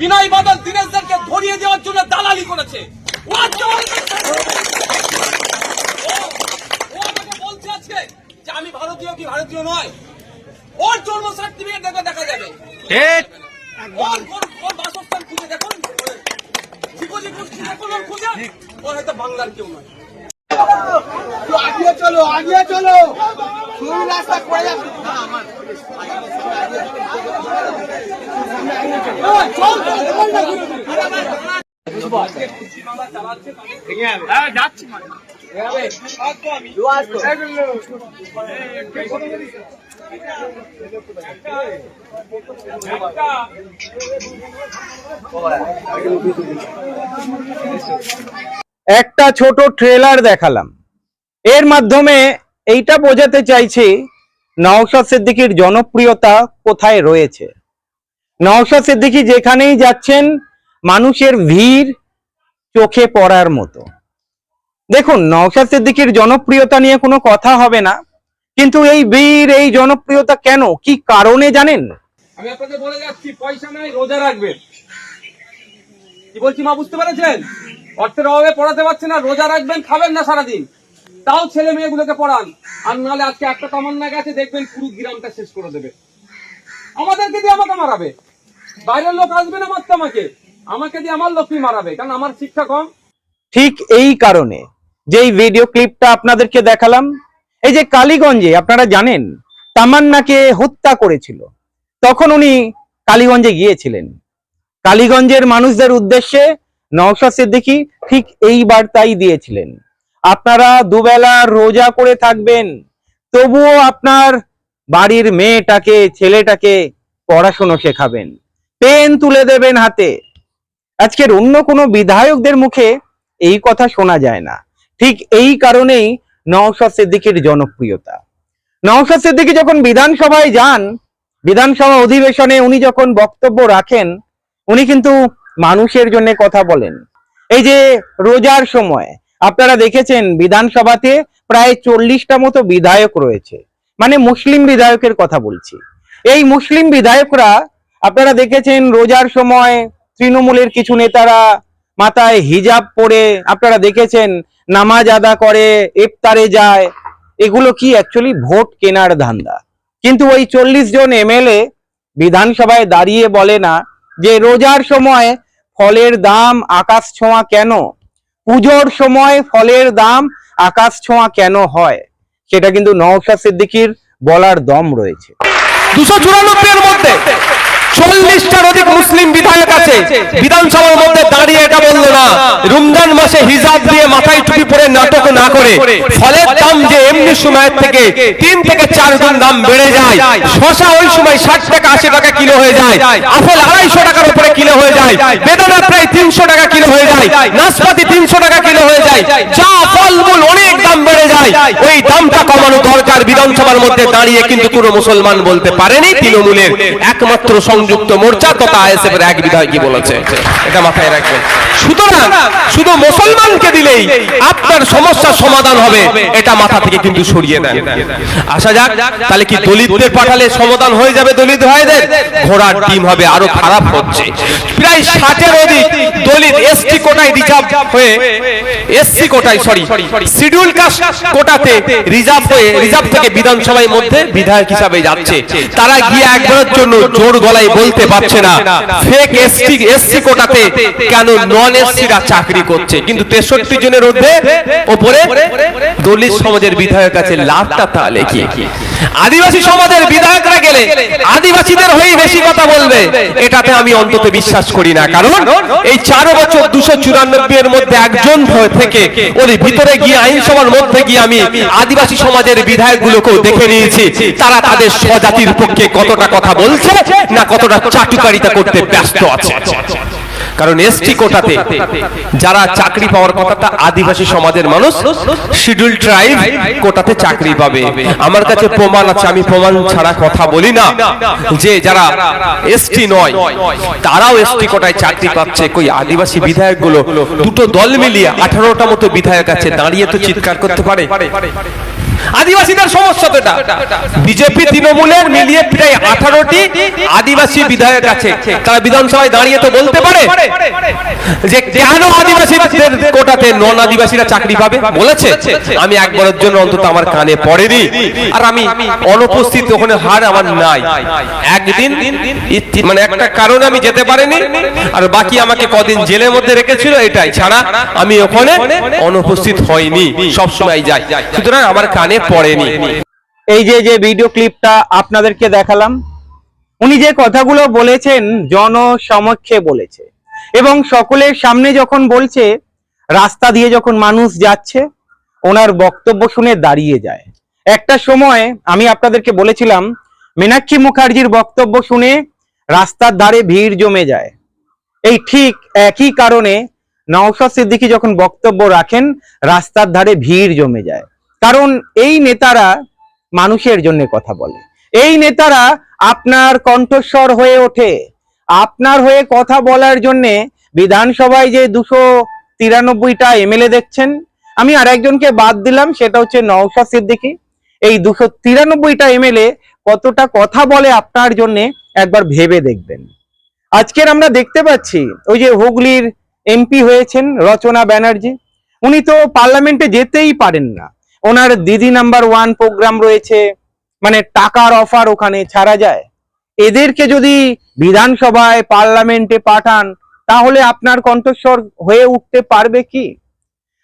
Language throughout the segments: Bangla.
বিনয় বাদল দীনেশদেরকে ধরিয়ে দেওয়ার জন্য দালালি করেছে। ও আমাকে বলছে আজকে যে আমি ভারতীয় কি ভারতীয় নয়। ওর জন্ম সার্টিফিকেট দেখে দেখা যাবে। ওর বাসস্থান খুঁজে দেখুন ও হয়তো বাংলার কেউ নয়। আগিয়ে চলো আগিয়ে চলো। সরু রাস্তা করে একটা ছোট ট্রেলার দেখালাম। এর মাধ্যমে এইটা বোঝাতে চাইছি নওশাদ সিদ্দিকীর জনপ্রিয়তা কোথায় রয়েছে? নওশাদ সিদ্দিকী যেখানেই যাচ্ছেন, মানুষের ভিড় চোখে পড়ার মতো। দেখুন, নওশাদ সিদ্দিকীর জনপ্রিয়তা নিয়ে কোনো কথা হবে না, কিন্তু এই ভিড়, এই জনপ্রিয়তা কেন? কি কারণে জানেন? আমি আপনাদের বলে যাচ্ছি, পয়সা নাই, রোজা রাখবেন। কি বলছি, মা, বুঝতে পেরেছেন? অর্থের অভাবে পড়াতে পারছে না, রোজা রাখবেন, খাবেন না সারাদিন। তাও ছেলে মেয়েগুলোকে পড়ান। আর নাহলে আজকে একটা তামান্না গেছে দেখবেন পুরো গ্রামটা শেষ করে দেবে। আমাদেরকে দিয়ে আমাকে মারাবে। বাইরের লোক আসবে না মারতে আমাকে আমাকে দিয়ে আমার লোকই মারাবে, কারণ আমার শিক্ষা কম। ঠিক এই কারণে যেই ভিডিও ক্লিপটা আপনাদেরকে দেখালাম, এই যে কালীগঞ্জে, আপনারা জানেন, তামান্নাকে হত্যা করেছিল। তখন উনি কালীগঞ্জে গিয়েছিলেন। কালীগঞ্জের মানুষদের উদ্দেশ্যে নওশাদ সিদ্দিকী ঠিক এই বার্তাই দিয়েছিলেন, আপনারা দুবেলা রোজা করে থাকবেন, তবুও আপনার বাড়ির মেয়েটাকে, ছেলেটাকে পড়াশুনো শেখাবেন। পেন তুলে দেবেন হাতে। আজকের অন্য কোনো বিধায়কদের মুখে এই কথা শোনা যায় না। ঠিক এই কারণেই নওশাদ সিদ্দিকীর জনপ্রিয়তা। নওশাদ সিদ্দিকী যখন বিধানসভায় যান, বিধানসভা অধিবেশনে উনি যখন বক্তব্য রাখেন, উনি কিন্তু মানুষের জন্য কথা বলেন। এই যে রোজার সময়, আপনারা দেখেছেন বিধানসভাতে প্রায় চল্লিশটা মতো বিধায়ক রয়েছে। মানে মুসলিম বিধায়কের কথা বলছি। এই মুসলিম বিধায়করা আপনারা দেখেছেন রোজার সময় তৃণমূলের কিছু নেতারা মাথায় হিজাব পরে আপনারা দেখেছেন নামাজ আদা করে, ইফতারে যায়। এগুলো কি অ্যাকচুয়ালি ভোট কেনার ধান্দা? কিন্তু ওই চল্লিশ জন এমএলএ বিধানসভায় দাঁড়িয়ে বলে না যে রোজার সময় ফলের দাম আকাশ ছোঁয়া কেন? পুজোর সময় ফলের দাম আকাশ ছোঁয়া কেন হয়? সেটা কিন্তু নওশাদ সিদ্দিকীর বলার দম রয়েছে। দুশো চুরানব্বই এর মধ্যে চল্লিশটার অধিক মুসলিম বিধায়ক আছে। বিধানসভার মধ্যে দাঁড়িয়ে এটা বলল না। রমজান মাসে হিজাব দিয়ে মাথায় টুপি পরে নাটক না করে। ফলের দাম যে এমনি সময়ের থেকে তিন থেকে চার গুণ দাম বেড়ে যায়। শশা ওই সময় ষাট টাকা, আশি টাকা কিলো হয়ে যায়। আপেল আড়াইশো টাকার উপরে কিলো হয়ে যায়। বেদানা প্রায় তিনশো টাকা কিলো হয়ে যায়। নাশপাতি তিনশো টাকা কিলো হয়ে যায়। যা ফলমূল অনেক দাম বেড়ে যায়। ওই দামটা কমানো দরকার বিধানসভার মধ্যে দাঁড়িয়ে কিন্তু কোনো মুসলমান বলতে পারেনি। তৃণমূলের একমাত্র সংযুক্ত মোর্চা তথা আইএসএফ এর এক বিধায়কই বলেছে? এটা মাথায় রাখবেন। সুতরাং শুধু মুসলমানকে দিলেই আপনার সমস্যার সমাধান হবে এটা মাথা থেকে কিন্তু সরিয়ে দেন। আসা যাক তাহলে কি দলিতদের পাঠালে সমাধান হয়ে যাবে দলিত ভাইদের? ঘোড়ার ডিম হবে আরও খারাপ হচ্ছে। প্রায় ষাটের অধিক দলিত এসটি কোটায় রিজার্ভ হয়ে এসসি কোটায় সরি শিডিউল কাস্ট কোটাতে রিজার্ভ হয়ে রিজার্ভ থেকে বিধানসভার মধ্যে বিধায়ক হিসাবে যাচ্ছে। তারা গিয়ে একবারের জন্য জোর গলায় বলতে পারছে না। ফেক এসটি এসসি কোটাতে কেন নন এসসিরা চাকরি করছে? কিন্তু তেষট্টি জনের মধ্যে ওপরে দলিত সমাজের বিধায়ক আছে লাভটা তাহলে কি আদিবাসী সমাজের বিধায়করা গেলে আদিবাসীদের হয়েই বেশি কথা বলবে। এটাতে আমি অন্তত বিশ্বাস করি না। কারণ এই চার বছর দুশো চুরানব্বই এর মধ্যে একজন থেকে ওর ভিতরে গিয়ে আইনসভার মধ্যে গিয়ে আমি আদিবাসী সমাজের বিধায়কগুলোকেও দেখে নিয়েছি। তারা তাদের স্বজাতির পক্ষে কতটা কথা বলছে না কতটা চাটুকারিতা করতে ব্যস্ত আছে। কারণ এসটি কোটাতে যারা চাকরি পাওয়ার কথা তা আদিবাসী সমাজের মানুষ শিডিউল ট্রাইব কোটাতে চাকরি পাবে। আমার কাছে প্রমাণ আছে আমি প্রমাণ ছাড়া কথা বলি না। যে যারা এসটি নয় তারাও এসটি কোটায় চাকরি পাচ্ছে। কই আদিবাসী বিধায়কগুলো দুটো দল মিলিয়ে আঠারোটা মতো বিধায়ক আছে দাঁড়িয়ে তো চিৎকার করতে পারে। আদিবাসীদের সমস্যা তো এটা। বিজেপি তৃণমূলের মিলিয়ে প্রায় আঠারোটি আদিবাসী বিধায়ক আছে। তারা বিধানসভায় দাঁড়িয়ে তো বলতে পারে যে কেন আদিবাসীদের কোটাতে নন আদিবাসীরা চাকরি পাবে? বলেছে। আমি একবারের জন্য অন্তত আমার কানে পড়েনি। আর আমি অনুপস্থিত ওখানে হার আমার নাই। একদিন মানে একটা কারণে আমি যেতে পারিনি। আর বাকি আমাকে কদিন জেলের মধ্যে রেখেছিল, এটাই ছাড়া আমি ওখানে অনুপস্থিত হইনি। সবসময় যাই। সুতরাং আমার কানে পড়েনি। এই যে যে ভিডিও ক্লিপটা আপনাদেরকে দেখালাম উনি যে কথাগুলো বলেছেন জনসমক্ষে বলেছে। এবং সকলের সামনে যখন বলছে রাস্তা দিয়ে যখন মানুষ যাচ্ছে ওনার বক্তব্য শুনে দাঁড়িয়ে যায়। একটা সময় আমি আপনাদেরকে বলেছিলাম মীনাক্ষী মুখার্জির বক্তব্য শুনে রাস্তার ধারে ভিড় জমে যায়। এই ঠিক একই কারণে নওশাদ সিদ্দিকী যখন বক্তব্য রাখেন রাস্তার ধারে ভিড় জমে যায়। কারণ এই নেতারা মানুষের জন্য কথা বলে। এই নেতারা আপনার কণ্ঠস্বর হয়ে ওঠে। আপনার হয়ে কথা বলার জন্য বিধানসভায় যে দুশো তিরানব্বইটা এমএলএ দেখছেন, আমি আর একজনকে বাদ দিলাম, সেটা হচ্ছে নওশাদ সিদ্দিকী। এই দুশো তিরানব্বইটা এমএলএ কতটা কথা বলে আপনার জন্য একবার ভেবে দেখবেন। আজকের আমরা দেখতে পাচ্ছি, ওই যে হুগলির এমপি হয়েছেন রচনা ব্যানার্জি। উনি তো পার্লামেন্টে যেতেই পারেন না। ওনার দিদি নাম্বার ওয়ান প্রোগ্রাম রয়েছে মানে টাকার অফার ওখানে ছাড়া যায়। এদেরকে যদি বিধানসভায়, পার্লামেন্টে পাঠান, তাহলে আপনার কণ্ঠস্বর হয়ে উঠতে পারবে কি?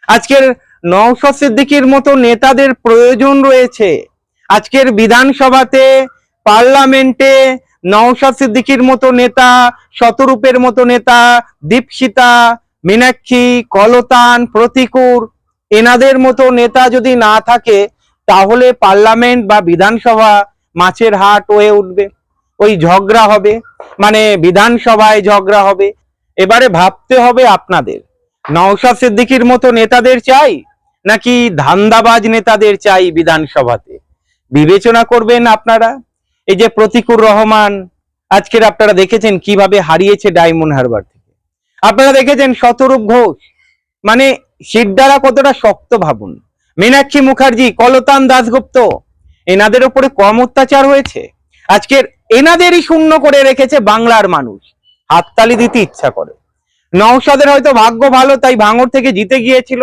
আজকের নওশাদ সিদ্দিকির মতো নেতাদের প্রয়োজন রয়েছে। আজকের বিধানসভাতে, পার্লামেন্টে নওশাদ সিদ্দিকির মতো নেতা, শতরূপের মতো নেতা, দীপশিতা, মীনাক্ষী, কলতান, প্রতিকুর এনাদের মতো নেতা যদি না থাকে, তাহলে পার্লামেন্ট বা বিধানসভা মাছের হাট হয়ে উঠবে। ওই ঝগড়া হবে। মানে বিধানসভায় ঝগড়া হবে। এবারে ভাবতে হবে আপনাদের, নওশাদ সিদ্দিকির মতো নেতাদের চাই, নাকি ধান্দাবাজ নেতাদের চাই বিধানসভাতে? বিবেচনা করবেন আপনারা। এই যে প্রতিকুর রহমান, আজকের আপনারা দেখেছেন কীভাবে হারিয়েছে ডায়মন্ড হারবার থেকে। আপনারা দেখেছেন শতরূপ ঘোষ। মানে শিরদারা কতটা শক্ত ভাবুন? মীনাক্ষী মুখার্জি, কলতান দাসগুপ্ত এনাদের উপরে কম অত্যাচার হয়েছে। আজকের এনাদেরই শূন্য করে রেখেছে বাংলার মানুষ। হাততালি দিতে ইচ্ছা করে। নওশাদের হয়তো ভাগ্য ভালো, তাই ভাঙর থেকে জিতে গিয়েছিল।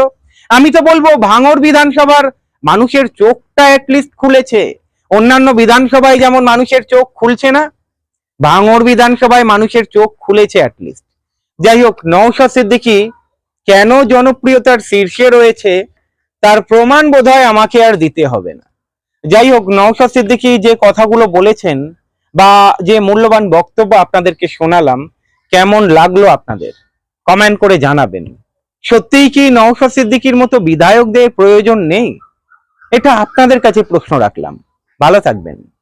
আমি তো বলব ভাঙর বিধানসভার মানুষের চোখটা অ্যাটলিস্ট খুলেছে। অন্যান্য বিধানসভায় যেমন মানুষের চোখ খুলছে না ভাঙর বিধানসভায় মানুষের চোখ খুলেছে লিস্ট যাই হোক নওশাদ সিদ্দিকী কেন জনপ্রিয়তার শীর্ষে রয়েছে? তার প্রমাণ বোধহয় আমাকে আর দিতে হবে না। যাই হোক, নওশাদ সিদ্দিকি যে কথাগুলো বলেছেন বা যে মূল্যবান বক্তব্য আপনাদেরকে শোনালাম, কেমন লাগল আপনাদের? কমেন্ট করে জানাবেন। সত্যিই কি নওশাদ সিদ্দিকীর মতো বিধায়কদের প্রয়োজন নেই? এটা আপনাদের কাছে প্রশ্ন রাখলাম। ভালো থাকবেন।